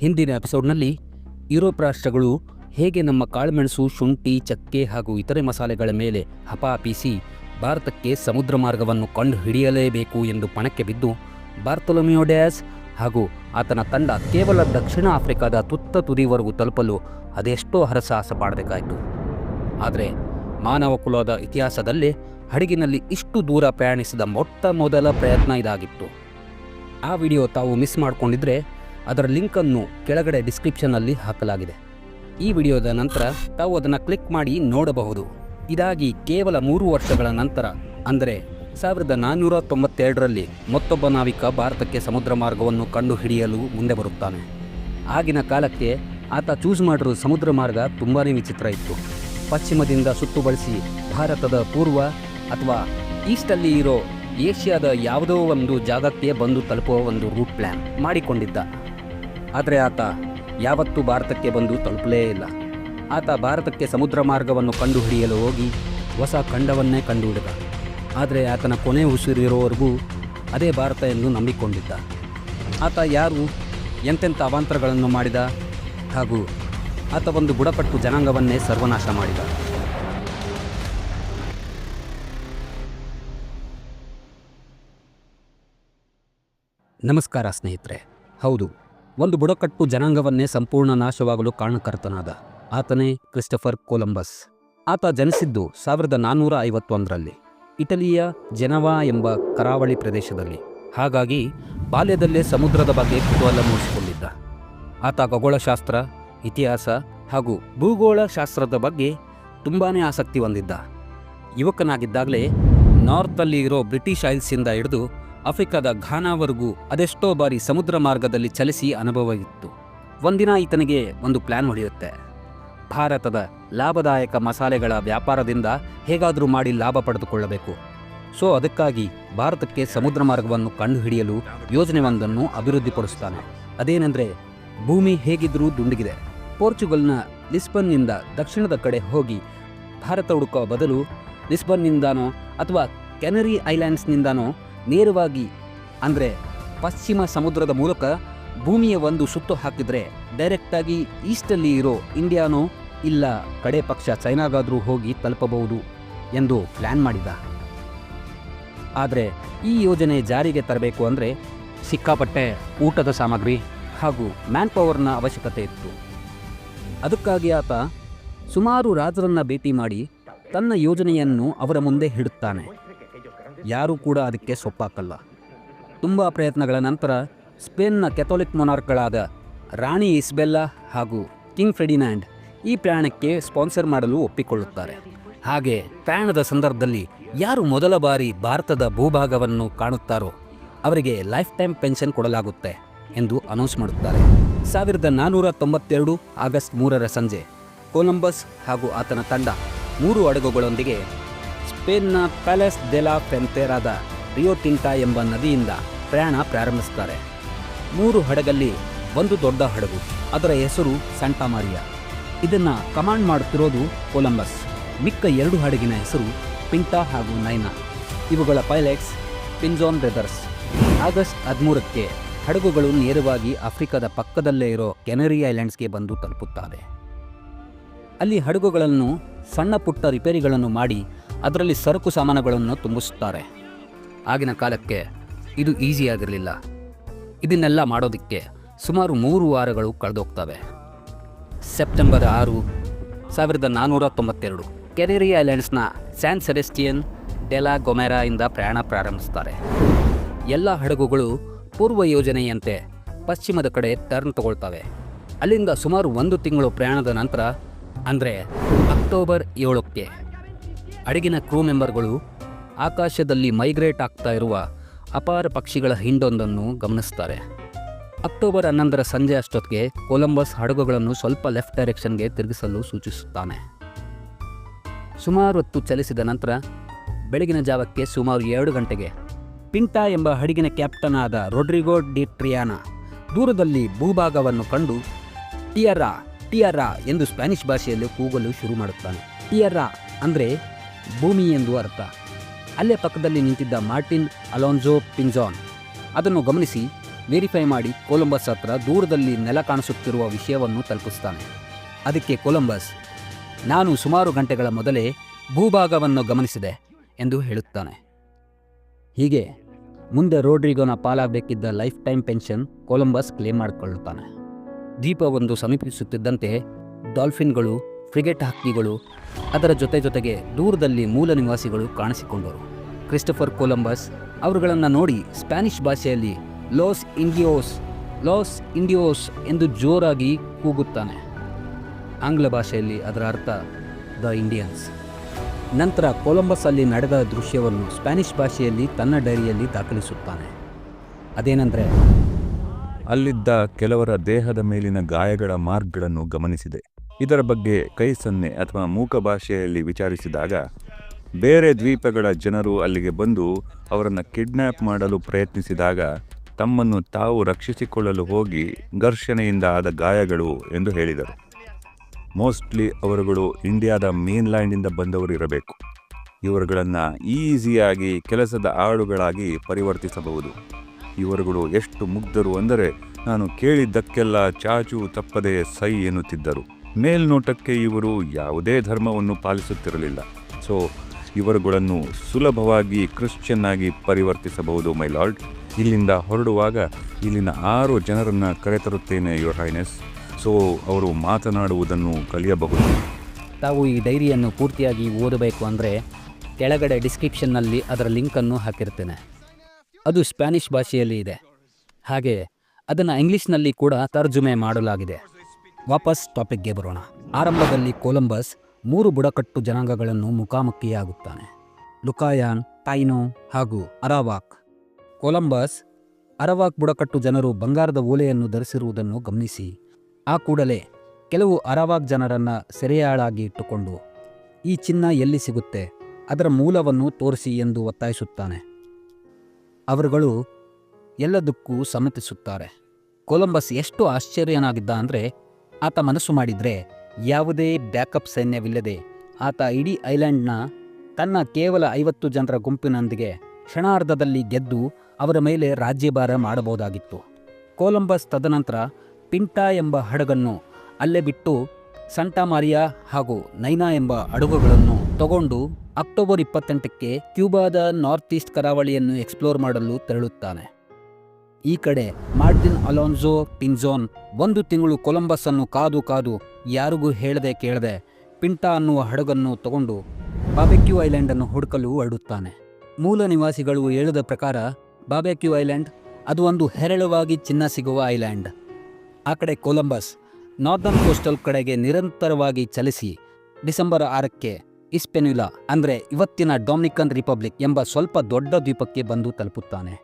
ಹಿಂದಿನ ಎಪಿಸೋಡ್ನಲ್ಲಿ ಯುರೋಪ್ ರಾಷ್ಟ್ರಗಳು ಹೇಗೆ ನಮ್ಮ ಕಾಳುಮೆಣಸು, ಶುಂಠಿ, ಚಕ್ಕೆ ಹಾಗೂ ಇತರೆ ಮಸಾಲೆಗಳ ಮೇಲೆ ಹಪಾಪಿಸಿ ಭಾರತಕ್ಕೆ ಸಮುದ್ರ ಮಾರ್ಗವನ್ನು ಕಂಡು ಹಿಡಿಯಲೇಬೇಕು ಎಂದು ಪಣಕ್ಕೆ ಬಿದ್ದು, ಬಾರ್ತೊಲೊಮಿಯೋ ಡ್ಯಾಸ್ ಹಾಗೂ ಆತನ ತಂಡ ಕೇವಲ ದಕ್ಷಿಣ ಆಫ್ರಿಕಾದ ತುತ್ತ ತುದಿವರೆಗೂ ತಲುಪಲು ಅದೆಷ್ಟೋ ಹರಸಾಹಸ ಮಾಡಬೇಕಾಯಿತು. ಆದರೆ ಮಾನವ ಕುಲದ ಇತಿಹಾಸದಲ್ಲೇ ಹಡಗಿನಲ್ಲಿ ಇಷ್ಟು ದೂರ ಪ್ರಯಾಣಿಸಿದ ಮೊಟ್ಟ ಮೊದಲ ಪ್ರಯತ್ನ ಇದಾಗಿತ್ತು. ಆ ವಿಡಿಯೋ ತಾವು ಮಿಸ್ ಮಾಡಿಕೊಂಡಿದ್ರೆ ಅದರ ಲಿಂಕನ್ನು ಕೆಳಗಡೆ ಡಿಸ್ಕ್ರಿಪ್ಷನ್ನಲ್ಲಿ ಹಾಕಲಾಗಿದೆ. ಈ ವಿಡಿಯೋದ ನಂತರ ತಾವು ಅದನ್ನು ಕ್ಲಿಕ್ ಮಾಡಿ ನೋಡಬಹುದು. ಇದಾಗಿ ಕೇವಲ ಮೂರು ವರ್ಷಗಳ ನಂತರ, ಅಂದರೆ ಸಾವಿರದ ನಾನ್ನೂರ ತೊಂಬತ್ತೆರಡರಲ್ಲಿ ಮತ್ತೊಬ್ಬ ನಾವಿಕ ಭಾರತಕ್ಕೆ ಸಮುದ್ರ ಮಾರ್ಗವನ್ನು ಕಂಡುಹಿಡಿಯಲು ಮುಂದೆ ಬರುತ್ತಾನೆ. ಆಗಿನ ಕಾಲಕ್ಕೆ ಆತ ಚೂಸ್ ಮಾಡಿರೋ ಸಮುದ್ರ ಮಾರ್ಗ ತುಂಬಾ ವಿಚಿತ್ರ ಇತ್ತು. ಪಶ್ಚಿಮದಿಂದ ಸುತ್ತು ಬಳಸಿ ಭಾರತದ ಪೂರ್ವ ಅಥವಾ ಈಸ್ಟಲ್ಲಿ ಇರೋ ಏಷ್ಯಾದ ಯಾವುದೋ ಒಂದು ಜಾಗಕ್ಕೆ ಬಂದು ತಲುಪುವ ಒಂದು ರೂಟ್ ಪ್ಲ್ಯಾನ್ ಮಾಡಿಕೊಂಡಿದ್ದ. ಆದರೆ ಆತ ಯಾವತ್ತೂ ಭಾರತಕ್ಕೆ ಬಂದು ತಲುಪಲೇ ಇಲ್ಲ. ಆತ ಭಾರತಕ್ಕೆ ಸಮುದ್ರ ಮಾರ್ಗವನ್ನು ಕಂಡುಹಿಡಿಯಲು ಹೋಗಿ ಹೊಸ ಖಂಡವನ್ನೇ ಕಂಡುಹಿಡಿದ. ಆದರೆ ಆತನ ಕೊನೆ ಉಸಿರಿರೋವರೆಗೂ ಅದೇ ಭಾರತ ಎಂದು ನಂಬಿಕೊಂಡಿದ್ದ. ಆತ ಯಾರು, ಎಂತೆಂಥ ಅವಾಂತರಗಳನ್ನು ಮಾಡಿದ ಹಾಗೂ ಆತ ಒಂದು ಬುಡಕಟ್ಟು ಜನಾಂಗವನ್ನೇ ಸರ್ವನಾಶ ಮಾಡಿದ. ನಮಸ್ಕಾರ ಸ್ನೇಹಿತರೆ. ಹೌದು ಒಂದು ಬುಡಕಟ್ಟು ಜನಾಂಗವನ್ನೇ ಸಂಪೂರ್ಣ ನಾಶವಾಗಲು ಕಾರಣಕರ್ತನಾದ ಆತನೇ ಕ್ರಿಸ್ಟಫರ್ ಕೊಲಂಬಸ್. ಆತ ಜನಿಸಿದ್ದು ಸಾವಿರದ ನಾನ್ನೂರ ಐವತ್ತೊಂದರಲ್ಲಿ ಇಟಲಿಯ ಜೆನವಾ ಎಂಬ ಕರಾವಳಿ ಪ್ರದೇಶದಲ್ಲಿ. ಹಾಗಾಗಿ ಬಾಲ್ಯದಲ್ಲೇ ಸಮುದ್ರದ ಬಗ್ಗೆ ಕುತೂಹಲ ಮೂಡಿಸಿಕೊಂಡಿದ್ದ. ಆತ ಖಗೋಳಶಾಸ್ತ್ರ, ಇತಿಹಾಸ ಹಾಗೂ ಭೂಗೋಳಶಾಸ್ತ್ರದ ಬಗ್ಗೆ ತುಂಬಾ ಆಸಕ್ತಿ ಹೊಂದಿದ್ದ. ಯುವಕನಾಗಿದ್ದಾಗಲೇ ನಾರ್ತಲ್ಲಿ ಇರೋ ಬ್ರಿಟಿಷ್ ಐಲ್ಸಿಂದ ಹಿಡಿದು ಆಫ್ರಿಕಾದ ಘಾನಾವರೆಗೂ ಅದೆಷ್ಟೋ ಬಾರಿ ಸಮುದ್ರ ಮಾರ್ಗದಲ್ಲಿ ಚಲಿಸಿ ಅನುಭವವಿತ್ತು ಒಂದಿನ ಈತನಿಗೆ ಒಂದು ಪ್ಲಾನ್ ಹೊಡೆಯುತ್ತೆ ಭಾರತದ ಲಾಭದಾಯಕ ಮಸಾಲೆಗಳ ವ್ಯಾಪಾರದಿಂದ ಹೇಗಾದರೂ ಮಾಡಿ ಲಾಭ ಪಡೆದುಕೊಳ್ಳಬೇಕು. ಸೊ ಅದಕ್ಕಾಗಿ ಭಾರತಕ್ಕೆ ಸಮುದ್ರ ಮಾರ್ಗವನ್ನು ಕಂಡುಹಿಡಿಯಲು ಯೋಜನೆಯೊಂದನ್ನು ಅಭಿವೃದ್ಧಿಪಡಿಸುತ್ತಾನೆ ಅದೇನೆಂದರೆ ಭೂಮಿ ಹೇಗಿದ್ರೂ ದುಂಡಗಿದೆ. ಪೋರ್ಚುಗಲ್ನ ಲಿಸ್ಬನ್ನಿಂದ ದಕ್ಷಿಣದ ಕಡೆ ಹೋಗಿ ಭಾರತ ಹುಡುಕುವ ಬದಲು ಲಿಸ್ಬನ್ನಿಂದನೋ ಅಥವಾ ಕೆನರಿ ಐಲ್ಯಾಂಡ್ಸ್ನಿಂದಾನೋ ನೇರವಾಗಿ ಅಂದರೆ ಪಶ್ಚಿಮ ಸಮುದ್ರದ ಮೂಲಕ ಭೂಮಿಯ ಒಂದು ಸುತ್ತು ಹಾಕಿದರೆ ಡೈರೆಕ್ಟಾಗಿ ಈಸ್ಟಲ್ಲಿ ಇರೋ ಇಂಡಿಯಾನೋ ಇಲ್ಲ ಕಡೆ ಪಕ್ಷ ಚೈನಾಗಾದರೂ ಹೋಗಿ ತಲುಪಬಹುದು ಎಂದು ಪ್ಲ್ಯಾನ್ ಮಾಡಿದ. ಆದರೆ ಈ ಯೋಜನೆ ಜಾರಿಗೆ ತರಬೇಕು ಅಂದರೆ ಸಿಕ್ಕಾಪಟ್ಟೆ ಊಟದ ಸಾಮಗ್ರಿ ಹಾಗೂ ಮ್ಯಾನ್ ಪವರ್ನ ಅವಶ್ಯಕತೆ ಇತ್ತು. ಅದಕ್ಕಾಗಿ ಆತ ಸುಮಾರು ರಾಜರನ್ನು ಭೇಟಿ ಮಾಡಿ ತನ್ನ ಯೋಜನೆಯನ್ನು ಅವರ ಮುಂದೆ ಇಡುತ್ತಾನೆ. ಯಾರೂ ಕೂಡ ಅದಕ್ಕೆ ಸೊಪ್ಪಾಕಲ್ಲ. ತುಂಬ ಪ್ರಯತ್ನಗಳ ನಂತರ ಸ್ಪೇನ್ನ ಕೆಥೋಲಿಕ್ ಮೊನಾರ್ಕ್ಗಳಾದ ರಾಣಿ ಇಸ್ಬೆಲ್ಲಾ ಹಾಗೂ ಕಿಂಗ್ ಫ್ರೆಡಿನ್ಯಾಂಡ್ ಈ ಪ್ರಯಾಣಕ್ಕೆ ಸ್ಪಾನ್ಸರ್ ಮಾಡಲು ಒಪ್ಪಿಕೊಳ್ಳುತ್ತಾರೆ. ಹಾಗೆ ಪ್ರಯಾಣದ ಸಂದರ್ಭದಲ್ಲಿ ಯಾರು ಮೊದಲ ಬಾರಿ ಭಾರತದ ಭೂಭಾಗವನ್ನು ಕಾಣುತ್ತಾರೋ ಅವರಿಗೆ ಲೈಫ್ ಟೈಮ್ ಪೆನ್ಷನ್ ಕೊಡಲಾಗುತ್ತೆ ಎಂದು ಅನೌನ್ಸ್ ಮಾಡುತ್ತಾರೆ. ಸಾವಿರದ ನಾನ್ನೂರ ತೊಂಬತ್ತೆರಡು ಆಗಸ್ಟ್ ಮೂರರ ಸಂಜೆ ಕೊಲಂಬಸ್ ಹಾಗೂ ಆತನ ತಂಡ ಮೂರು ಹಡಗುಗಳೊಂದಿಗೆ ಸ್ಪೇನ್ನ ಪ್ಯಾಲೆಸ್ ಡೆಲಾ ಫೆಂತೆರಾದ ರಿಯೋ ಟಿಂಟಾ ಎಂಬ ನದಿಯಿಂದ ಪ್ರಯಾಣ ಪ್ರಾರಂಭಿಸುತ್ತಾರೆ. ಮೂರು ಹಡಗಲ್ಲಿ ಒಂದು ದೊಡ್ಡ ಹಡಗು, ಅದರ ಹೆಸರು ಸ್ಯಾಂಟಾ ಮಾರಿಯಾ. ಇದನ್ನು ಕಮಾಂಡ್ ಮಾಡುತ್ತಿರೋದು ಕೊಲಂಬಸ್. ಮಿಕ್ಕ ಎರಡು ಹಡಗಿನ ಹೆಸರು ಪಿಂಟಾ ಹಾಗೂ ನೈನಾ. ಇವುಗಳ ಪೈಲಟ್ಸ್ ಪಿಂಜೋನ್ ಬ್ರದರ್ಸ್. ಆಗಸ್ಟ್ ಹದಿಮೂರಕ್ಕೆ ಹಡಗುಗಳು ನೇರವಾಗಿ ಆಫ್ರಿಕಾದ ಪಕ್ಕದಲ್ಲೇ ಇರೋ ಕೆನರಿ ಐಲ್ಯಾಂಡ್ಸ್ಗೆ ಬಂದು ತಲುಪುತ್ತಾರೆ. ಅಲ್ಲಿ ಹಡಗುಗಳನ್ನು ಸಣ್ಣ ಪುಟ್ಟ ರಿಪೇರಿಗಳನ್ನು ಮಾಡಿ ಅದರಲ್ಲಿ ಸರಕು ಸಾಮಾನುಗಳನ್ನು ತುಂಬಿಸುತ್ತಾರೆ. ಆಗಿನ ಕಾಲಕ್ಕೆ ಇದು ಈಸಿಯಾಗಿರಲಿಲ್ಲ. ಇದನ್ನೆಲ್ಲ ಮಾಡೋದಕ್ಕೆ ಸುಮಾರು ಮೂರು ವಾರಗಳು ಕಳೆದೋಗ್ತವೆ. ಸೆಪ್ಟೆಂಬರ್ ಆರು, ಸಾವಿರದ ನಾನ್ನೂರ ತೊಂಬತ್ತೆರಡು. ಕೆರೆರಿ ಐಲ್ಯಾಂಡ್ಸ್ನ ಸ್ಯಾನ್ ಸೆರೆಸ್ಟಿಯನ್ ಡೆಲಾ ಗೊಮೆರಾಯಿಂದ ಪ್ರಯಾಣ ಪ್ರಾರಂಭಿಸ್ತಾರೆ ಎಲ್ಲ ಹಡಗುಗಳು ಪೂರ್ವ ಯೋಜನೆಯಂತೆ ಪಶ್ಚಿಮದ ಕಡೆ ಟರ್ನ್ ತಗೊಳ್ತವೆ. ಅಲ್ಲಿಂದ ಸುಮಾರು ಒಂದು ತಿಂಗಳು ಪ್ರಯಾಣದ ನಂತರ, ಅಂದರೆ ಅಕ್ಟೋಬರ್ ಏಳಕ್ಕೆ ಹಡಗಿನ ಕ್ರೂ ಮೆಂಬರ್ಗಳು ಆಕಾಶದಲ್ಲಿ ಮೈಗ್ರೇಟ್ ಆಗ್ತಾ ಇರುವ ಅಪಾರ ಪಕ್ಷಿಗಳ ಹಿಂಡೊಂದನ್ನು ಗಮನಿಸ್ತಾರೆ. ಅಕ್ಟೋಬರ್ ಹನ್ನೊಂದರ ಸಂಜೆ ಅಷ್ಟೊತ್ತಿಗೆ ಕೊಲಂಬಸ್ ಹಡಗುಗಳನ್ನು ಸ್ವಲ್ಪ ಲೆಫ್ಟ್ ಡೈರೆಕ್ಷನ್ಗೆ ತಿರುಗಿಸಲು ಸೂಚಿಸುತ್ತಾನೆ. ಸುಮಾರು ಹೊತ್ತು ಚಲಿಸಿದ ನಂತರ ಬೆಳಗಿನ ಜಾವಕ್ಕೆ ಸುಮಾರು ಎರಡು ಗಂಟೆಗೆ ಪಿಂಟಾ ಎಂಬ ಹಡಗಿನ ಕ್ಯಾಪ್ಟನ್ ಆದ ರೊಡ್ರಿಗೋ ಡಿ ಟ್ರಿಯಾನಾ ದೂರದಲ್ಲಿ ಭೂಭಾಗವನ್ನು ಕಂಡು ಟಿಯರಾ ಟಿಯರಾ ಎಂದು ಸ್ಪ್ಯಾನಿಷ್ ಭಾಷೆಯಲ್ಲಿ ಕೂಗಲು ಶುರು ಮಾಡುತ್ತಾನೆ. ಟಿಯರಾ ಅಂದರೆ ಭೂಮಿ ಎಂದು ಅರ್ಥ. ಅಲ್ಲೇ ಪಕ್ಕದಲ್ಲಿ ನಿಂತಿದ್ದ ಮಾರ್ಟಿನ್ ಅಲೋನ್ಜೋ ಪಿಂಜಾನ್. ಅದನ್ನು ಗಮನಿಸಿ, ವೆರಿಫೈ ಮಾಡಿ ಕೊಲಂಬಸ್ ಹತ್ರ ದೂರದಲ್ಲಿ ನೆಲ ಕಾಣಿಸುತ್ತಿರುವ ವಿಷಯವನ್ನು ತಲುಪಿಸ್ತಾನೆ. ಅದಕ್ಕೆ ಕೊಲಂಬಸ್, ನಾನು ಸುಮಾರು ಗಂಟೆಗಳ ಮೊದಲೇ ಭೂಭಾಗವನ್ನು ಗಮನಿಸಿದೆ ಎಂದು ಹೇಳುತ್ತಾನೆ. ಹೀಗೆ, ಮುಂದೆ ರೋಡ್ರಿಗೋನ ಪಾಲಾಗಬೇಕಿದ್ದ life time pension Columbus claim ಮಾಡಿಕೊಳ್ಳುತ್ತಾನೆ. ದೀಪವೊಂದು ಸಮೀಪಿಸುತ್ತಿದ್ದಂತೆ ಡಾಲ್ಫಿನ್ಗಳು ಫ್ರಿಗೆಟ್ ಹಕ್ಕಿಗಳು ಅದರ ಜೊತೆ ಜೊತೆಗೆ ದೂರದಲ್ಲಿ ಮೂಲ ನಿವಾಸಿಗಳು ಕಾಣಿಸಿಕೊಂಡರು. ಕ್ರಿಸ್ಟಫರ್ ಕೊಲಂಬಸ್ ಅವರುಗಳನ್ನು ನೋಡಿ ಸ್ಪ್ಯಾನಿಷ್ ಭಾಷೆಯಲ್ಲಿ ಲೋಸ್ ಇಂಡಿಯೋಸ್ ಲಾಸ್ ಇಂಡಿಯೋಸ್ ಎಂದು ಜೋರಾಗಿ ಕೂಗುತ್ತಾನೆ. ಆಂಗ್ಲ ಭಾಷೆಯಲ್ಲಿ ಅದರ ಅರ್ಥ ದ ಇಂಡಿಯನ್ಸ್ ನಂತರ ಕೊಲಂಬಸ್ ಅಲ್ಲಿ ನಡೆದ ದೃಶ್ಯವನ್ನು ಸ್ಪ್ಯಾನಿಷ್ ಭಾಷೆಯಲ್ಲಿ ತನ್ನ ಡೈರಿಯಲ್ಲಿ ದಾಖಲಿಸುತ್ತಾನೆ. ಅದೇನೆಂದರೆ ಅಲ್ಲಿದ್ದ ಕೆಲವರ ದೇಹದ ಮೇಲಿನ ಗಾಯಗಳ ಮಾರ್ಗಗಳನ್ನು ಗಮನಿಸಿದೆ. ಇದರ ಬಗ್ಗೆ ಕೈ ಸನ್ನೆ ಅಥವಾ ಮೂಕ ಭಾಷೆಯಲ್ಲಿ ವಿಚಾರಿಸಿದಾಗ, ಬೇರೆ ದ್ವೀಪಗಳ ಜನರು ಅಲ್ಲಿಗೆ ಬಂದು ಅವರನ್ನು ಕಿಡ್ನ್ಯಾಪ್ ಮಾಡಲು ಪ್ರಯತ್ನಿಸಿದಾಗ ತಮ್ಮನ್ನು ತಾವು ರಕ್ಷಿಸಿಕೊಳ್ಳಲು ಹೋಗಿ ಘರ್ಷಣೆಯಿಂದ ಆದ ಗಾಯಗಳು ಎಂದು ಹೇಳಿದರು. ಮೋಸ್ಟ್ಲಿ ಅವರುಗಳು ಇಂಡಿಯಾದ ಮೇನ್ಲ್ಯಾಂಡಿಂದ ಬಂದವರು ಇರಬೇಕು. ಇವರುಗಳನ್ನು ಈಸಿಯಾಗಿ ಕೆಲಸದ ಆಳುಗಳಾಗಿ ಪರಿವರ್ತಿಸಬಹುದು. ಇವರುಗಳು ಎಷ್ಟು ಮುಗ್ಧರು ಅಂದರೆ, ನಾನು ಕೇಳಿದ್ದಕ್ಕೆಲ್ಲ ಚಾಚು ತಪ್ಪದೆ ಸೈ ಎನ್ನುತ್ತಿದ್ದರು. ಮೇಲ್ನೋಟಕ್ಕೆ ಇವರು ಯಾವುದೇ ಧರ್ಮವನ್ನು ಪಾಲಿಸುತ್ತಿರಲಿಲ್ಲ. ಸೊ ಇವರುಗಳನ್ನು ಸುಲಭವಾಗಿ ಕ್ರಿಶ್ಚಿಯನ್ ಆಗಿ ಪರಿವರ್ತಿಸಬಹುದು, ಮೈ ಲಾರ್ಡ್. ಇಲ್ಲಿಂದ ಹೊರಡುವಾಗ ಇಲ್ಲಿನ ಆರು ಜನರನ್ನು ಕರೆತರುತ್ತೇನೆ ಯುವರ್ ಹೈನೆಸ್ ಸೊ ಅವರು ಮಾತನಾಡುವುದನ್ನು ಕಲಿಯಬಹುದು. ತಾವು ಈ ಡೈರಿಯನ್ನು ಪೂರ್ತಿಯಾಗಿ ಓದಬೇಕು ಅಂದರೆ ಕೆಳಗಡೆ ಡಿಸ್ಕ್ರಿಪ್ಷನ್ನಲ್ಲಿ ಅದರ ಲಿಂಕನ್ನು ಹಾಕಿರ್ತೇನೆ ಅದು ಸ್ಪ್ಯಾನಿಷ್ ಭಾಷೆಯಲ್ಲಿ ಇದೆ. ಹಾಗೆ ಅದನ್ನು ಇಂಗ್ಲೀಷ್ನಲ್ಲಿ ಕೂಡ ತರ್ಜುಮೆ ಮಾಡಲಾಗಿದೆ. ವಾಪಸ್ ಟಾಪಿಕ್ಗೆ ಬರೋಣ. ಆರಂಭದಲ್ಲಿ ಕೊಲಂಬಸ್ ಮೂರು ಬುಡಕಟ್ಟು ಜನಾಂಗಗಳನ್ನು ಮುಖಾಮುಖಿಯಾಗುತ್ತಾನೆ. ಲುಕಾಯಾನ್ ಟೈನೋ ಹಾಗೂ ಅರಾವಾಕ್. ಕೊಲಂಬಸ್ ಅರವಾಕ್ ಬುಡಕಟ್ಟು ಜನರು ಬಂಗಾರದ ಓಲೆಯನ್ನು ಧರಿಸಿರುವುದನ್ನು ಗಮನಿಸಿ. ಆ ಕೂಡಲೇ ಕೆಲವು ಅರವಾಕ್ ಜನರನ್ನು ಸೆರೆಯಾಳಾಗಿ ಇಟ್ಟುಕೊಂಡು ಈ ಚಿನ್ನ ಎಲ್ಲಿ ಸಿಗುತ್ತೆ, ಅದರ ಮೂಲವನ್ನು ತೋರಿಸಿ ಎಂದು ಒತ್ತಾಯಿಸುತ್ತಾನೆ. ಅವರುಗಳು ಎಲ್ಲದಕ್ಕೂ ಸಮ್ಮತಿಸುತ್ತಾರೆ. ಕೊಲಂಬಸ್ ಎಷ್ಟು ಆಶ್ಚರ್ಯನಾಗಿದ್ದ ಅಂದರೆ ಆತ ಮನಸ್ಸು ಮಾಡಿದರೆ ಯಾವುದೇ ಬ್ಯಾಕಪ್ ಸೈನ್ಯವಿಲ್ಲದೆ ಆತ ಇಡೀ ಐಲ್ಯಾಂಡ್ನ ತನ್ನ ಕೇವಲ ಐವತ್ತು ಜನರ ಗುಂಪಿನೊಂದಿಗೆ ಕ್ಷಣಾರ್ಧದಲ್ಲಿ ಗೆದ್ದು ಅವರ ಮೇಲೆ ರಾಜ್ಯಭಾರ ಮಾಡಬಹುದಾಗಿತ್ತು. ಕೊಲಂಬಸ್ ತದನಂತರ ಪಿಂಟಾ ಎಂಬ ಹಡಗನ್ನು ಅಲ್ಲೇ ಬಿಟ್ಟು ಸಂಟಾ ಮಾರಿಯಾ ಹಾಗೂ ನೈನಾ ಎಂಬ ಹಡಗುಗಳನ್ನು ತಗೊಂಡು ಅಕ್ಟೋಬರ್ ಇಪ್ಪತ್ತೆಂಟಕ್ಕೆ ಕ್ಯೂಬಾದ ನಾರ್ತ್ ಈಸ್ಟ್ ಕರಾವಳಿಯನ್ನು ಎಕ್ಸ್ಪ್ಲೋರ್ ಮಾಡಲು ತೆರಳುತ್ತಾನೆ. ಈ ಕಡೆ ಮಾರ್ಟಿನ್ ಅಲೋನ್ಸೋ ಪಿನ್ಜೋನ್ ಒಂದು ತಿಂಗಳು ಕೊಲಂಬಸ್ ಅನ್ನು ಕಾದು ಕಾದು ಯಾರಿಗೂ ಹೇಳದೆ ಕೇಳದೆ ಪಿಂಟಾ ಅನ್ನುವ ಹಡಗನ್ನು ತಗೊಂಡು ಬಾಬೆಕ್ಯೂ ಐಲ್ಯಾಂಡ್ ಅನ್ನು ಹುಡುಕಲು ಹೊರಡುತ್ತಾನೆ. ಮೂಲ ನಿವಾಸಿಗಳು ಹೇಳಿದ ಪ್ರಕಾರ ಬಾಬೆಕ್ಯೂ ಐಲ್ಯಾಂಡ್ ಅದು ಒಂದು ಹೆರಳವಾಗಿ ಚಿನ್ನ ಸಿಗುವ ಐಲ್ಯಾಂಡ್. ಆ ಕಡೆ ಕೊಲಂಬಸ್ ನಾರ್ದರ್ನ್ ಕೋಸ್ಟಲ್ ಕಡೆಗೆ ನಿರಂತರವಾಗಿ ಚಲಿಸಿ ಡಿಸೆಂಬರ್ ಆರಕ್ಕೆ ಇಸ್ಪೆನ್ಯುಲಾ ಅಂದರೆ ಇವತ್ತಿನ ಡೊಮಿನಿಕನ್ ರಿಪಬ್ಲಿಕ್ ಎಂಬ ಸ್ವಲ್ಪ ದೊಡ್ಡ ದ್ವೀಪಕ್ಕೆ ಬಂದು ತಲುಪುತ್ತಾನೆ.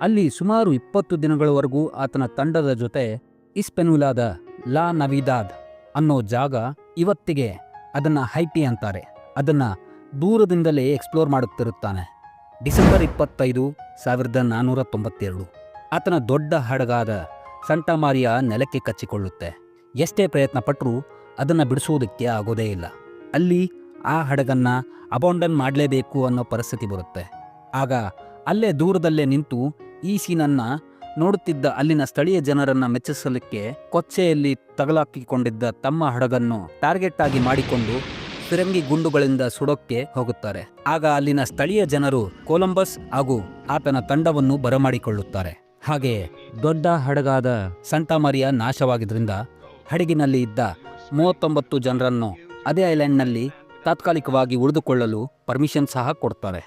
ಅಲ್ಲಿ ಸುಮಾರು ಇಪ್ಪತ್ತು ದಿನಗಳವರೆಗೂ ಆತನ ತಂಡದ ಜೊತೆ ಇಸ್ಪೆನುಲಾದ ಲಾ ನವಿದಾದ್ ಅನ್ನೋ ಜಾಗ ಇವತ್ತಿಗೆ ಅದನ್ನು ಹೈಟಿ ಅಂತಾರೆ. ಅದನ್ನು ದೂರದಿಂದಲೇ ಎಕ್ಸ್ಪ್ಲೋರ್ ಮಾಡುತ್ತಿರುತ್ತಾನೆ. ಡಿಸೆಂಬರ್ ಇಪ್ಪತ್ತೈದು, ಸಾವಿರದ ನಾನ್ನೂರ ತೊಂಬತ್ತೆರಡು. ಆತನ ದೊಡ್ಡ ಹಡಗಾದ ಸಂಟಮಾರಿಯ ನೆಲಕ್ಕೆ ಕಚ್ಚಿಕೊಳ್ಳುತ್ತೆ. ಎಷ್ಟೇ ಪ್ರಯತ್ನ ಪಟ್ಟರೂ ಅದನ್ನು ಬಿಡಿಸುವುದಕ್ಕೆ ಆಗೋದೇ ಇಲ್ಲ. ಅಲ್ಲಿ ಆ ಹಡಗನ್ನ ಅಬೌಂಡನ್ ಮಾಡಲೇಬೇಕು ಅನ್ನೋ ಪರಿಸ್ಥಿತಿ ಬರುತ್ತೆ. ಆಗ ಅಲ್ಲೇ ದೂರದಲ್ಲೇ ನಿಂತು ಈ ಸೀನನ್ನು ನೋಡುತ್ತಿದ್ದ ಅಲ್ಲಿನ ಸ್ಥಳೀಯ ಜನರನ್ನ ಮೆಚ್ಚಿಸಲಿಕ್ಕೆ ಕೊಚ್ಚೆಯಲ್ಲಿ ತಗಲಾಕಿಕೊಂಡಿದ್ದ ತಮ್ಮ ಹಡಗನ್ನು ಟಾರ್ಗೆಟ್ ಆಗಿ ಮಾಡಿಕೊಂಡು ಫಿರಂಗಿ ಗುಂಡುಗಳಿಂದ ಸುಡೋಕ್ಕೆ ಹೋಗುತ್ತಾರೆ. ಆಗ ಅಲ್ಲಿನ ಸ್ಥಳೀಯ ಜನರು ಕೊಲಂಬಸ್ ಹಾಗೂ ಆತನ ತಂಡವನ್ನು ಬರಮಾಡಿಕೊಳ್ಳುತ್ತಾರೆ. ಹಾಗೆ ದೊಡ್ಡ ಹಡಗಾದ ಸಂತಾಮರಿಯ ನಾಶವಾಗಿದ್ದರಿಂದ ಹಡಗಿನಲ್ಲಿ ಇದ್ದ ಮೂವತ್ತೊಂಬತ್ತು ಜನರನ್ನು ಅದೇ ಐಲ್ಯಾಂಡ್ನಲ್ಲಿ ತಾತ್ಕಾಲಿಕವಾಗಿ ಉಳಿದುಕೊಳ್ಳಲು ಪರ್ಮಿಷನ್ ಸಹ ಕೊಡ್ತಾರೆ.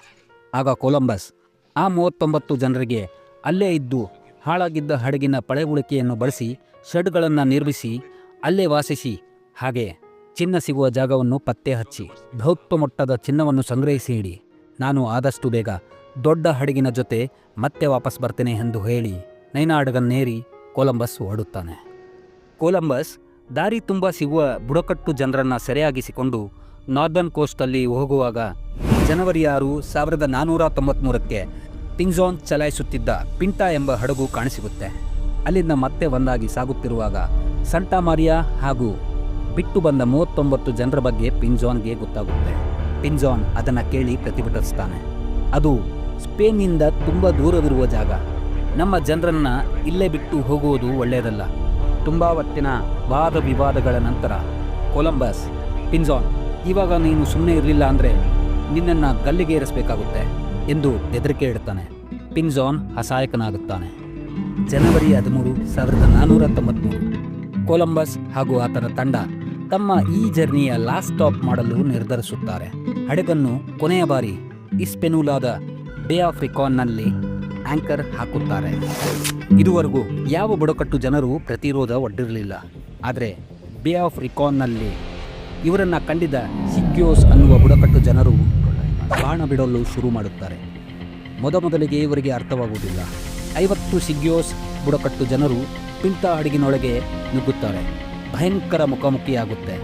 ಆಗ ಕೊಲಂಬಸ್ ಆ ಮೂವತ್ತೊಂಬತ್ತು ಜನರಿಗೆ ಅಲ್ಲೇ ಇದ್ದು ಹಾಳಾಗಿದ್ದ ಹಡಗಿನ ಪಳೆಗುಳಿಕೆಯನ್ನು ಬಳಸಿ ಶೆಡ್ಗಳನ್ನು ನಿರ್ಮಿಸಿ ಅಲ್ಲೇ ವಾಸಿಸಿ ಹಾಗೆ ಚಿನ್ನ ಸಿಗುವ ಜಾಗವನ್ನು ಪತ್ತೆ ಹಚ್ಚಿ ಬೃಹತ್ ಮೊಟ್ಟದ ಚಿನ್ನವನ್ನು ಸಂಗ್ರಹಿಸಿ ಇಡಿ ನಾನು ಆದಷ್ಟು ಬೇಗ ದೊಡ್ಡ ಹಡಗಿನ ಜೊತೆ ಮತ್ತೆ ವಾಪಸ್ ಬರ್ತೇನೆ ಎಂದು ಹೇಳಿ ನೈನಾಡಗನ್ನೇರಿ ಕೊಲಂಬಸ್ ಓಡುತ್ತಾನೆ. ಕೊಲಂಬಸ್ ದಾರಿ ತುಂಬ ಸಿಗುವ ಬುಡಕಟ್ಟು ಜನರನ್ನು ಸೆರೆಯಾಗಿಸಿಕೊಂಡು ನಾರ್ದರ್ನ್ ಕೋಸ್ಟಲ್ಲಿ ಹೋಗುವಾಗ ಜನವರಿ ಆರು ಸಾವಿರದ ನಾನ್ನೂರ ತೊಂಬತ್ಮೂರಕ್ಕೆ ಪಿಂಗ್ಜಾನ್ ಚಲಾಯಿಸುತ್ತಿದ್ದ ಪಿಂಟಾ ಎಂಬ ಹಡಗು ಕಾಣಿಸಿಗುತ್ತೆ. ಅಲ್ಲಿಂದ ಮತ್ತೆ ಒಂದಾಗಿ ಸಾಗುತ್ತಿರುವಾಗ ಸಂಟಾ ಮಾರಿಯಾ ಹಾಗೂ ಬಿಟ್ಟು ಬಂದ ಮೂವತ್ತೊಂಬತ್ತು ಜನರ ಬಗ್ಗೆ ಪಿಂಜಾನ್ಗೆ ಗೊತ್ತಾಗುತ್ತೆ. ಪಿಂಜಾನ್ ಅದನ್ನು ಕೇಳಿ ಪ್ರತಿಭಟಿಸ್ತಾನೆ. ಅದು ಸ್ಪೇನ್ನಿಂದ ತುಂಬ ದೂರವಿರುವ ಜಾಗ. ನಮ್ಮ ಜನರನ್ನ ಇಲ್ಲೇ ಬಿಟ್ಟು ಹೋಗುವುದು ಒಳ್ಳೆಯದಲ್ಲ. ತುಂಬ ಹೊತ್ತಿನ ವಾದ ವಿವಾದಗಳ ನಂತರ ಕೊಲಂಬಸ್ ಪಿಂಜಾನ್ ಇವಾಗ ನೀನು ಸುಮ್ಮನೆ ಇರಲಿಲ್ಲ ಅಂದರೆ ನಿನ್ನನ್ನು ಗಲ್ಲಿಗೆ ಏರಿಸಬೇಕಾಗುತ್ತೆ ಎಂದು ಹೆದರಿಕೆ ಇಡುತ್ತಾನೆ ಪಿನ್ಜಾನ್ ಅಸಹಾಯಕನಾಗುತ್ತಾನೆ. ಜನವರಿ ಹದಿಮೂರು, ಸಾವಿರದ ನಾನ್ನೂರ ತೊಂಬತ್ಮೂರು. ಕೊಲಂಬಸ್ ಹಾಗೂ ಆತನ ತಂಡ ತಮ್ಮ ಈ ಜರ್ನಿಯ ಲಾಸ್ಟ್ ಸ್ಟಾಪ್ ಮಾಡಲು ನಿರ್ಧರಿಸುತ್ತಾರೆ. ಹಡಗನ್ನು ಕೊನೆಯ ಬಾರಿ ಇಸ್ಪೆನುಲಾದ ಬೇ ಆಫ್ ರಿಕಾನ್ನಲ್ಲಿ ಆಂಕರ್ ಹಾಕುತ್ತಾರೆ. ಇದುವರೆಗೂ ಯಾವ ಬುಡಕಟ್ಟು ಜನರು ಪ್ರತಿರೋಧ ಒಡ್ಡಿರಲಿಲ್ಲ. ಆದರೆ ಬೇ ಆಫ್ ರಿಕಾನ್ನಲ್ಲಿ ಇವರನ್ನು ಕಂಡಿದ್ದ ಸಿಕ್ಯೋಸ್ ಅನ್ನುವ ಬುಡಕಟ್ಟು ಜನರು ಬಾಣ ಬಿಡಲು ಶುರು ಮಾಡುತ್ತಾರೆ. ಮೊದಮೊದಲಿಗೆ ಇವರಿಗೆ ಅರ್ಥವಾಗುವುದಿಲ್ಲ. ಐವತ್ತು ಸಿಗ್ಯೋಸ್ ಬುಡಕಟ್ಟು ಜನರು ಪಿಂತ ಹಡಗಿನೊಳಗೆ ನುಗ್ಗುತ್ತಾರೆ. ಭಯಂಕರ ಮುಖಾಮುಖಿಯಾಗುತ್ತೆ.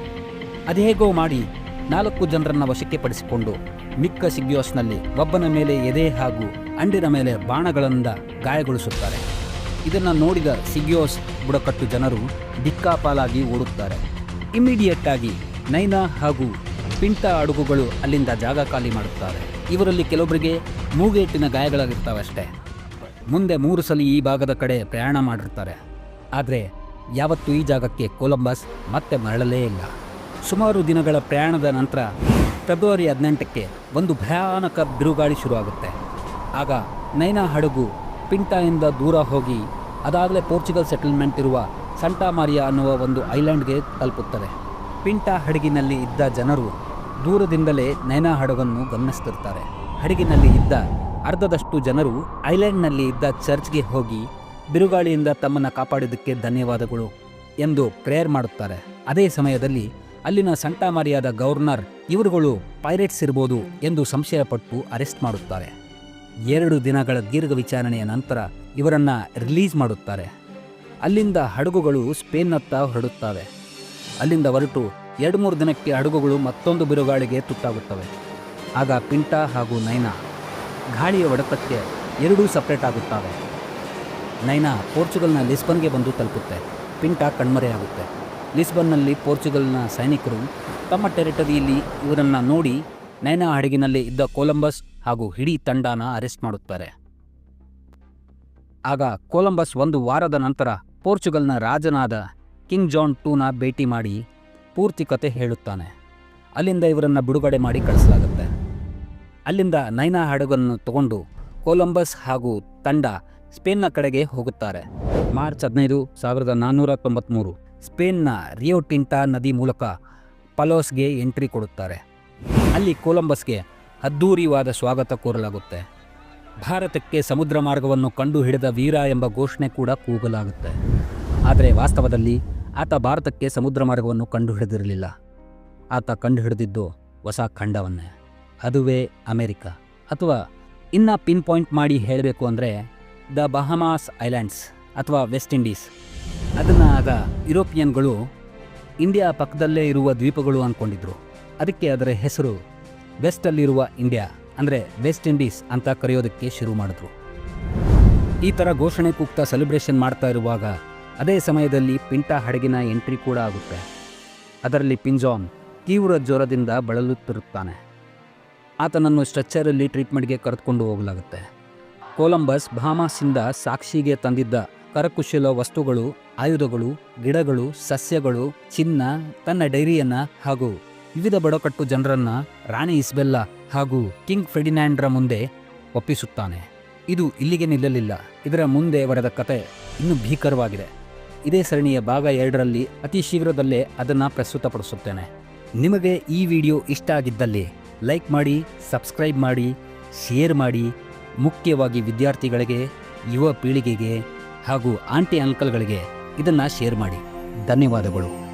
ಅದೇಗೋ ಮಾಡಿ ನಾಲ್ಕು ಜನರನ್ನು ವಶಕ್ಕೆ ಪಡಿಸಿಕೊಂಡು ಮಿಕ್ಕ ಸಿಗ್ಯೋಸ್ನಲ್ಲಿ ಒಬ್ಬನ ಮೇಲೆ ಎದೆ ಹಾಗೂ ಅಂಡಿನ ಮೇಲೆ ಬಾಣಗಳಿಂದ ಗಾಯಗೊಳಿಸುತ್ತಾರೆ. ಇದನ್ನು ನೋಡಿದ ಸಿಗ್ಯೋಸ್ ಬುಡಕಟ್ಟು ಜನರು ದಿಕ್ಕಾಪಾಲಾಗಿ ಓಡುತ್ತಾರೆ. ಇಮ್ಮಿಡಿಯೇಟ್ ಆಗಿ ನೈನಾ ಹಾಗೂ ಪಿಂಟ ಹಡಗುಗಳು ಅಲ್ಲಿಂದ ಜಾಗ ಖಾಲಿ ಮಾಡುತ್ತಾರೆ. ಇವರಲ್ಲಿ ಕೆಲವೊಬ್ಬರಿಗೆ ಮೂಗೇಟಿನ ಗಾಯಗಳಾಗಿರ್ತಾವೆ ಅಷ್ಟೇ ಮುಂದೆ ಮೂರು ಸಲ ಈ ಭಾಗದ ಕಡೆ ಪ್ರಯಾಣ ಮಾಡಿರ್ತಾರೆ. ಆದರೆ ಯಾವತ್ತೂ ಈ ಜಾಗಕ್ಕೆ ಕೊಲಂಬಸ್ ಮತ್ತೆ ಮರಳಲೇ ಇಲ್ಲ. ಸುಮಾರು ದಿನಗಳ ಪ್ರಯಾಣದ ನಂತರ ಫೆಬ್ರವರಿ ಹದಿನೆಂಟಕ್ಕೆ ಒಂದು ಭಯಾನಕ ಬಿರುಗಾಳಿ ಶುರುವಾಗುತ್ತೆ. ಆಗ ನೈನಾ ಹಡಗು ಪಿಂಟಾಯಿಂದ ದೂರ ಹೋಗಿ ಅದಾಗಲೇ ಪೋರ್ಚುಗಲ್ ಸೆಟಲ್ಮೆಂಟ್ ಇರುವ ಸಂಟಾ ಮಾರಿಯಾ ಅನ್ನುವ ಒಂದು ಐಲ್ಯಾಂಡ್ಗೆ ತಲುಪುತ್ತದೆ. ಪಿಂಟಾ ಹಡಗಿನಲ್ಲಿ ಇದ್ದ ಜನರು ದೂರದಿಂದಲೇ ನೈನಾ ಹಡಗನ್ನು ಗಮನಿಸ್ತಿರ್ತಾರೆ ಹಡಗಿನಲ್ಲಿ ಇದ್ದ ಅರ್ಧದಷ್ಟು ಜನರು ಐಲ್ಯಾಂಡ್ನಲ್ಲಿ ಇದ್ದ ಚರ್ಚ್ಗೆ ಹೋಗಿ ಬಿರುಗಾಳಿಯಿಂದ ತಮ್ಮನ್ನು ಕಾಪಾಡಿದ್ದಕ್ಕೆ ಧನ್ಯವಾದಗಳು ಎಂದು ಪ್ರೇಯರ್ ಮಾಡುತ್ತಾರೆ. ಅದೇ ಸಮಯದಲ್ಲಿ ಅಲ್ಲಿನ ಸಂಟಾಮಾರಿಯಾದ ಗವರ್ನರ್ ಇವರುಗಳು ಪೈರೇಟ್ಸ್ ಇರ್ಬೋದು ಎಂದು ಸಂಶಯಪಟ್ಟು ಅರೆಸ್ಟ್ ಮಾಡುತ್ತಾರೆ. ಎರಡು ದಿನಗಳ ದೀರ್ಘ ವಿಚಾರಣೆಯ ನಂತರ ಇವರನ್ನು ರಿಲೀಸ್ ಮಾಡುತ್ತಾರೆ. ಅಲ್ಲಿಂದ ಹಡಗುಗಳು ಸ್ಪೇನ್ನತ್ತ ಹೊರಡುತ್ತವೆ. ಅಲ್ಲಿಂದ ಹೊರಟು ಎರಡು ಮೂರು ದಿನಕ್ಕೆ ಹಡಗುಗಳು ಮತ್ತೊಂದು ಬಿರುಗಾಳಿಗೆ ತುತ್ತಾಗುತ್ತವೆ. ಆಗ ಪಿಂಟಾ ಹಾಗೂ ನೈನಾ ಗಾಳಿಯ ಒಡಕಕ್ಕೆ ಎರಡೂ ಸಪ್ರೇಟ್ ಆಗುತ್ತವೆ. ನೈನಾ ಪೋರ್ಚುಗಲ್ನ ಲಿಸ್ಬನ್ಗೆ ಬಂದು ತಲುಪುತ್ತೆ. ಪಿಂಟಾ ಕಣ್ಮರೆಯಾಗುತ್ತೆ. ಲಿಸ್ಬನ್ನಲ್ಲಿ ಪೋರ್ಚುಗಲ್ನ ಸೈನಿಕರು ತಮ್ಮ ಟೆರಿಟರಿಯಲ್ಲಿ ಇವರನ್ನು ನೋಡಿ ನೈನಾ ಹಡಗಿನಲ್ಲಿ ಇದ್ದ ಕೊಲಂಬಸ್ ಹಾಗೂ ಇಡೀ ತಂಡನ ಅರೆಸ್ಟ್ ಮಾಡುತ್ತಾರೆ. ಆಗ ಕೊಲಂಬಸ್ ಒಂದು ವಾರದ ನಂತರ ಪೋರ್ಚುಗಲ್ನ ರಾಜನಾದ ಕಿಂಗ್ ಜಾನ್ ಟೂನ ಭೇಟಿ ಮಾಡಿ ಪೂರ್ತಿ ಕತೆ ಹೇಳುತ್ತಾನೆ. ಅಲ್ಲಿಂದ ಇವರನ್ನು ಬಿಡುಗಡೆ ಮಾಡಿ ಕಳಿಸಲಾಗುತ್ತೆ. ಅಲ್ಲಿಂದ ನೈನಾ ಹಡಗನ್ನು ತಗೊಂಡು ಕೊಲಂಬಸ್ ಹಾಗೂ ತಂಡ ಸ್ಪೇನ್ನ ಕಡೆಗೆ ಹೋಗುತ್ತಾರೆ. ಮಾರ್ಚ್ ಹದಿನೈದು, ಸಾವಿರದ ನಾನ್ನೂರ ತೊಂಬತ್ತ್ಮೂರು ಸ್ಪೇನ್ನ ರಿಯೋ ಟಿಂಟಾ ನದಿ ಮೂಲಕ ಪಲೋಸ್ಗೆ ಎಂಟ್ರಿ ಕೊಡುತ್ತಾರೆ. ಅಲ್ಲಿ ಕೊಲಂಬಸ್ಗೆ ಅದ್ದೂರಿವಾದ ಸ್ವಾಗತ ಕೋರಲಾಗುತ್ತೆ. ಭಾರತಕ್ಕೆ ಸಮುದ್ರ ಮಾರ್ಗವನ್ನು ಕಂಡು ಹಿಡಿದ ವೀರ ಎಂಬ ಘೋಷಣೆ ಕೂಡ ಕೂಗಲಾಗುತ್ತೆ. ಆದರೆ ವಾಸ್ತವದಲ್ಲಿ ಆತ ಭಾರತಕ್ಕೆ ಸಮುದ್ರ ಮಾರ್ಗವನ್ನು ಕಂಡುಹಿಡಿದಿರಲಿಲ್ಲ. ಆತ ಕಂಡುಹಿಡಿದಿದ್ದು ಹೊಸ ಖಂಡವನ್ನೇ. ಅದುವೇ ಅಮೆರಿಕ. ಅಥವಾ ಇನ್ನು ಪಿನ್ ಪಾಯಿಂಟ್ ಮಾಡಿ ಹೇಳಬೇಕು ಅಂದರೆ ದ ಬಹಮಾಸ್ ಐಲ್ಯಾಂಡ್ಸ್ ಅಥವಾ ವೆಸ್ಟ್ ಇಂಡೀಸ್. ಅದನ್ನು ಆಗ ಯುರೋಪಿಯನ್ಗಳು ಇಂಡಿಯಾ ಪಕ್ಕದಲ್ಲೇ ಇರುವ ದ್ವೀಪಗಳು ಅಂದ್ಕೊಂಡಿದ್ರು ಅದಕ್ಕೆ ಅದರ ಹೆಸರು ವೆಸ್ಟಲ್ಲಿರುವ ಇಂಡಿಯಾ ಅಂದರೆ ವೆಸ್ಟ್ ಇಂಡೀಸ್ ಅಂತ ಕರೆಯೋದಕ್ಕೆ ಶುರು ಮಾಡಿದ್ರು. ಈ ಥರ ಘೋಷಣೆ ಕೂಗ್ತಾ ಸೆಲೆಬ್ರೇಷನ್ ಮಾಡ್ತಾ ಇರುವಾಗ ಅದೇ ಸಮಯದಲ್ಲಿ ಪಿಂಟಾ ಹಡಗಿನ ಎಂಟ್ರಿ ಕೂಡ ಆಗುತ್ತೆ. ಅದರಲ್ಲಿ ಪಿಂಜಾನ್ ತೀವ್ರ ಜ್ವರದಿಂದ ಬಳಲುತ್ತಿರುತ್ತಾನೆ. ಆತನನ್ನು ಸ್ಟ್ರೆಚ್ಚರಲ್ಲಿ ಟ್ರೀಟ್ಮೆಂಟ್ಗೆ ಕರೆದುಕೊಂಡು ಹೋಗಲಾಗುತ್ತೆ. ಕೊಲಂಬಸ್ ಭಾಮಾಸಿಂದ ಸಾಕ್ಷಿಗೆ ತಂದಿದ್ದ ಕರಕುಶಲ ವಸ್ತುಗಳು, ಆಯುಧಗಳು, ಗಿಡಗಳು, ಸಸ್ಯಗಳು, ಚಿನ್ನ, ತನ್ನ ಡೈರಿಯನ್ನು ಹಾಗೂ ವಿವಿಧ ಬಡಕಟ್ಟು ಜನರನ್ನು ರಾಣಿ ಇಸ್ಬೆಲ್ಲಾ ಹಾಗೂ ಕಿಂಗ್ ಫ್ರೆಡಿನ್ಯಾಂಡ್ರ ಮುಂದೆ ಒಪ್ಪಿಸುತ್ತಾನೆ. ಇದು ಇಲ್ಲಿಗೆ ನಿಲ್ಲಲಿಲ್ಲ. ಇದರ ಮುಂದೆ ಬರೆದ ಕತೆ ಇನ್ನೂ ಭೀಕರವಾಗಿದೆ. ಇದೇ ಸರಣಿಯ ಭಾಗ ಎರಡರಲ್ಲಿ ಅತಿ ಶೀಘ್ರದಲ್ಲೇ ಅದನ್ನು ಪ್ರಸ್ತುತಪಡಿಸುತ್ತೇನೆ. ನಿಮಗೆ ಈ ವಿಡಿಯೋ ಇಷ್ಟ ಆಗಿದ್ದಲ್ಲಿ ಲೈಕ್ ಮಾಡಿ, ಸಬ್ಸ್ಕ್ರೈಬ್ ಮಾಡಿ, ಶೇರ್ ಮಾಡಿ. ಮುಖ್ಯವಾಗಿ ವಿದ್ಯಾರ್ಥಿಗಳಿಗೆ, ಯುವ ಪೀಳಿಗೆಗೆ ಹಾಗೂ ಆಂಟಿ ಅಂಕಲ್ಗಳಿಗೆ ಇದನ್ನು ಶೇರ್ ಮಾಡಿ. ಧನ್ಯವಾದಗಳು.